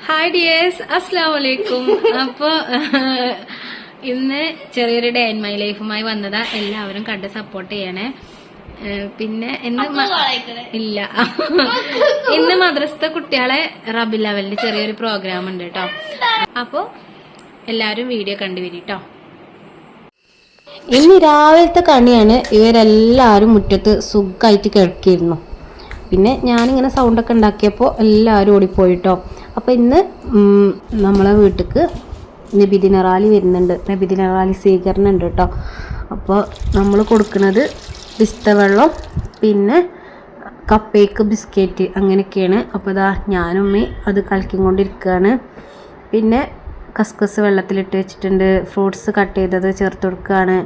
Hi dears അസ്സാം വലൈക്കും അപ്പൊ ഇന്ന് ചെറിയൊരു ഡേ ഇൻ മൈ ലൈഫുമായി വന്നതാ. എല്ലാവരും കണ്ട് സപ്പോർട്ട് ചെയ്യണേ. പിന്നെ ഇന്ന് ഇല്ല. ഇന്ന് മദ്രസത്തെ കുട്ടികളെ റബി ലെവലിൽ ചെറിയൊരു പ്രോഗ്രാം ഉണ്ട് കേട്ടോ അപ്പൊ എല്ലാവരും വീഡിയോ കണ്ടുവരി കേട്ടോ ഇന്ന് രാവിലത്തെ കണിയാണ് ഇവരെല്ലാവരും മുറ്റത്ത് സുഖമായിട്ട് കിടക്കിയിരുന്നു. പിന്നെ ഞാനിങ്ങനെ സൗണ്ടൊക്കെ ഉണ്ടാക്കിയപ്പോൾ എല്ലാവരും ഓടിപ്പോയിട്ടോ. അപ്പോൾ ഇന്ന് നമ്മളെ വീട്ടിക്ക് നബിദിന റാലി വരുന്നുണ്ട്. നബിദിന റാലി സ്വീകരണം ഉണ്ട് കേട്ടോ. അപ്പോൾ നമ്മൾ കൊടുക്കുന്നത് പിസ്ത വെള്ളം പിന്നെ കപ്പേക്ക് ബിസ്ക്കറ്റ് അങ്ങനെയൊക്കെയാണ്. അപ്പോൾ ഇതാ ഞാനും അത് അത് കൊണ്ടിരിക്കുകയാണ് പിന്നെ കസ്കസ് വെള്ളത്തിലിട്ട് വെച്ചിട്ടുണ്ട്. ഫ്രൂട്ട്സ് കട്ട് ചെയ്തത് ചേർത്ത് കൊടുക്കുകയാണ്.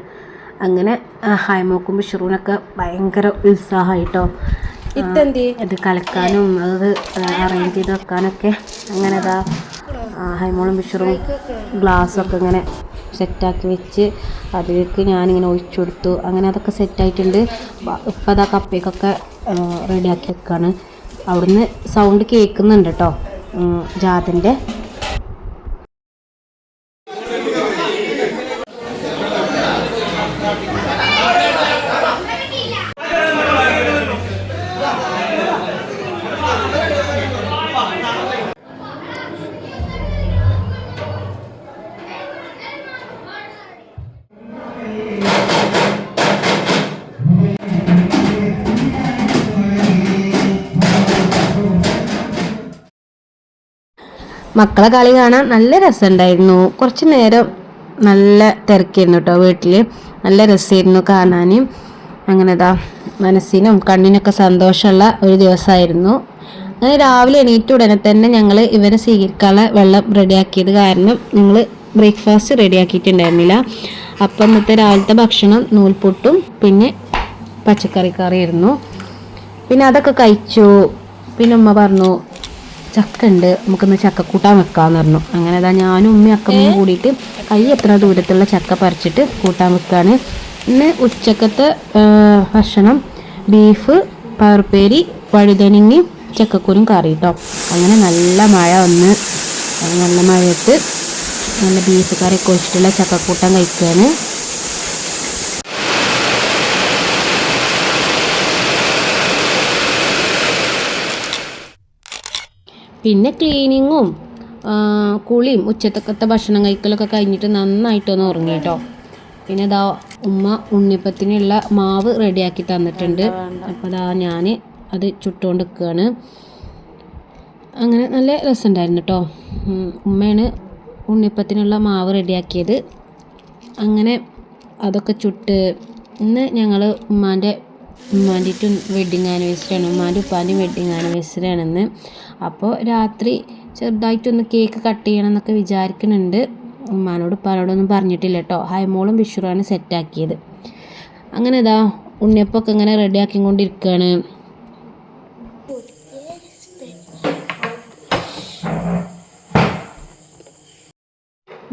അങ്ങനെ ഹൈമോക്കും ബിഷറൂനൊക്കെ ഭയങ്കര ഉത്സാഹമായിട്ടോ. ഇതെന്തി? ഇത് കലക്കാനും അത് അറേഞ്ച് ചെയ്ത് വെക്കാനൊക്കെ അങ്ങനെ ഇതാ ഹൈമോളും ബിഷറും ഗ്ലാസ്സൊക്കെ ഇങ്ങനെ സെറ്റാക്കി വെച്ച് അതിലേക്ക് ഞാനിങ്ങനെ ഒഴിച്ചു കൊടുത്തു. അങ്ങനെ അതൊക്കെ സെറ്റായിട്ടുണ്ട് ഇപ്പം അതാ കപ്പയ്ക്കൊക്കെ റെഡിയാക്കി വെക്കാണ്. അവിടുന്ന് സൗണ്ട് കേൾക്കുന്നുണ്ട് കേട്ടോ ജാതിന്റെ. മക്കളെ കളി കാണാൻ നല്ല രസമുണ്ടായിരുന്നു. കുറച്ച് നേരം നല്ല തിരക്കായിരുന്നു കേട്ടോ വീട്ടിൽ നല്ല രസമായിരുന്നു കാണാൻ അങ്ങനെ ഇതാ മനസ്സിനും കണ്ണിനൊക്കെ സന്തോഷമുള്ള ഒരു ദിവസമായിരുന്നു. അങ്ങനെ രാവിലെ എണീറ്റ ഉടനെ തന്നെ ഞങ്ങൾ ഇവരെ സ്വീകരിക്കാനുള്ള വെള്ളം റെഡിയാക്കിയത് കാരണം ഞങ്ങൾ ബ്രേക്ക്ഫാസ്റ്റ് റെഡിയാക്കിയിട്ടുണ്ടായിരുന്നില്ല. അപ്പം ഇന്നത്തെ രാവിലത്തെ ഭക്ഷണം നൂൽപുട്ടും പിന്നെ പച്ചക്കറി കറിയായിരുന്നു. പിന്നെ അതൊക്കെ കഴിച്ചു. പിന്നെ ഉമ്മ പറഞ്ഞു ചക്ക ഉണ്ട് നമുക്കൊന്ന് ചക്കക്കൂട്ടാൻ വെക്കാന്ന് പറഞ്ഞു. അങ്ങനെ അതാ ഞാനും ഉമ്മയും അക്കമ്മയും കൂടിയിട്ട് കൈ എത്ര ദൂരത്തുള്ള ചക്ക പറിച്ചിട്ട് കൂട്ടാൻ വെക്കാണ്. ഇന്ന് ഉച്ചക്കത്തെ ഭക്ഷണം ബീഫ് പയർപ്പേരി വഴുതനങ്ങി ചക്കക്കുരും കറി കേട്ടോ അങ്ങനെ നല്ല മഴ വന്ന് നല്ല മഴയത്ത് നല്ല ബീഫ് കറി ഒക്കെ ഒഴിച്ചിട്ടുള്ള ചക്കക്കൂട്ടം കഴിക്കുകയാണ് പിന്നെ ക്ലീനിങ്ങും കുളിയും ഉച്ചത്തക്കത്തെ ഭക്ഷണം കഴിക്കലൊക്കെ കഴിഞ്ഞിട്ട് നന്നായിട്ടൊന്ന് ഉറങ്ങി കേട്ടോ പിന്നെ ഇതാ ഉമ്മ ഉണ്ണിപ്പത്തിനുള്ള മാവ് റെഡിയാക്കി തന്നിട്ടുണ്ട്. അപ്പോൾ അതാ ഞാൻ അത് ചുട്ടുകൊണ്ട് നിൽക്കുകയാണ് അങ്ങനെ നല്ല രസമുണ്ടായിരുന്നു കേട്ടോ ഉമ്മയാണ് ഉണ്ണിപ്പത്തിനുള്ള മാവ് റെഡിയാക്കിയത്. അങ്ങനെ അതൊക്കെ ചുട്ട് ഇന്ന് ഞങ്ങൾ ഉമ്മാന്റെ ഉമ്മാന്റെ വെഡിങ് ആനിവേഴ്സറി ആണ്. ഉമ്മാന്റെ ഉപ്പാന്റെയും വെഡിങ് ആനിവേഴ്സറി ആണെന്ന്. അപ്പോൾ രാത്രി ചെറുതായിട്ടൊന്ന് കേക്ക് കട്ട് ചെയ്യണം എന്നൊക്കെ വിചാരിക്കുന്നുണ്ട്. ഉമ്മാനോട് ഉപ്പാനോടൊന്നും പറഞ്ഞിട്ടില്ല കേട്ടോ. ഹൈമോളും ബിഷുറാണ് സെറ്റാക്കിയത് അങ്ങനെ ഇതാ ഉണ്ണിയപ്പൊക്കെ ഇങ്ങനെ റെഡിയാക്കിക്കൊണ്ടിരിക്കുകയാണ്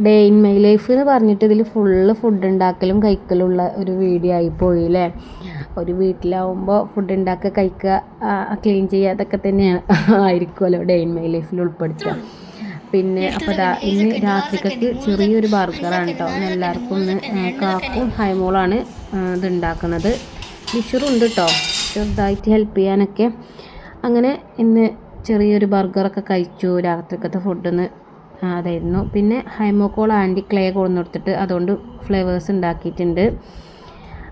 ഡേ ഇൻ മൈ ലൈഫ് എന്ന് പറഞ്ഞിട്ട് ഇതിൽ ഫുള്ള് ഫുഡ് ഉണ്ടാക്കലും കഴിക്കലുള്ള ഒരു വീഡിയോ ആയി പോയി അല്ലേ ഒരു വീട്ടിലാവുമ്പോൾ ഫുഡ് ഉണ്ടാക്കുക കഴിക്കുക ക്ലീൻ ചെയ്യുക അതൊക്കെ തന്നെയാണ്. ആയിരിക്കുമല്ലോ ഡേ ഇൻ മൈ ലൈഫിൽ ഉൾപ്പെടുത്തുക. പിന്നെ അപ്പോൾ ദാ ഇന്ന് രാത്രിക്കൊക്കെ ചെറിയൊരു ബർഗറാണ് കേട്ടോ എല്ലാവർക്കും ഒന്ന് കാക്കും ഹൈമോളാണ് ഇതുണ്ടാക്കുന്നത്. ഇത് ഉണ്ടാക്കുന്നത് കേട്ടോ ചെറുതായിട്ട് ഹെൽപ്പ് ചെയ്യാനൊക്കെ. അങ്ങനെ ഇന്ന് ചെറിയൊരു ബർഗറൊക്കെ കഴിച്ചു രാത്രിക്കത്തെ ഫുഡിന്ന് അതായിരുന്നു. പിന്നെ ഹൈമോക്കോൾ ആന്റി ക്ലേ കൊണ്ടു കൊടുത്തിട്ട് അതുകൊണ്ട് ഫ്ലേവേഴ്സ് ഉണ്ടാക്കിയിട്ടുണ്ട്.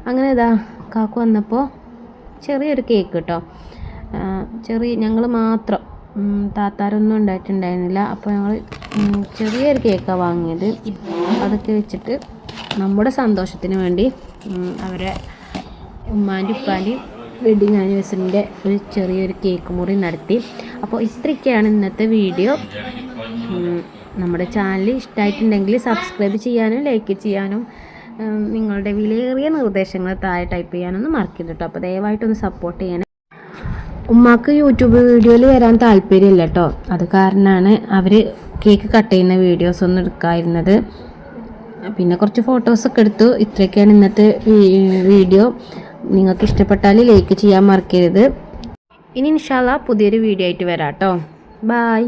അങ്ങനെ ഇതാ കാക്കു വന്നപ്പോൾ ചെറിയൊരു കേക്ക് കേട്ടോ ചെറിയ ഞങ്ങൾ മാത്രം താത്താരൊന്നും ഉണ്ടായിട്ടുണ്ടായിരുന്നില്ല. അപ്പോൾ ഞങ്ങൾ ചെറിയൊരു കേക്കാണ് വാങ്ങിയത്. അതൊക്കെ വെച്ചിട്ട് നമ്മുടെ സന്തോഷത്തിന് വേണ്ടി അവരെ ഉമ്മാന്റെ ഉപ്പാന്റെയും വെഡിങ് ആനിവേഴ്സറിന്റെ ഒരു ചെറിയൊരു കേക്ക് മുറി നടത്തി. അപ്പോൾ ഇത്രയൊക്കെയാണ് ഇന്നത്തെ വീഡിയോ നമ്മുടെ ചാനൽ ഇഷ്ടമായിട്ടുണ്ടെങ്കിൽ സബ്സ്ക്രൈബ് ചെയ്യാനും ലൈക്ക് ചെയ്യാനും നിങ്ങളുടെ വിലയേറിയ നിർദ്ദേശങ്ങൾ താഴെ ടൈപ്പ് ചെയ്യാനൊന്നും മറക്കരുത് കേട്ടോ അപ്പോൾ ദയവായിട്ടൊന്ന് സപ്പോർട്ട് ചെയ്യാൻ ഉമ്മാക്ക് യൂട്യൂബ് വീഡിയോയിൽ വരാൻ താല്പര്യമില്ല കേട്ടോ അത് കാരണമാണ് അവർ കേക്ക് കട്ട് ചെയ്യുന്ന വീഡിയോസ് ഒന്നും എടുക്കാതിരുന്നത്. പിന്നെ കുറച്ച് ഫോട്ടോസൊക്കെ എടുത്തു. ഇത്രയൊക്കെയാണ് ഇന്നത്തെ വീഡിയോ നിങ്ങൾക്ക് ഇഷ്ടപ്പെട്ടാൽ ലൈക്ക് ചെയ്യാൻ മറക്കരുത് ഇനി ഇൻഷാല്ല പുതിയൊരു വീഡിയോ ആയിട്ട് വരാം കേട്ടോ ബായ്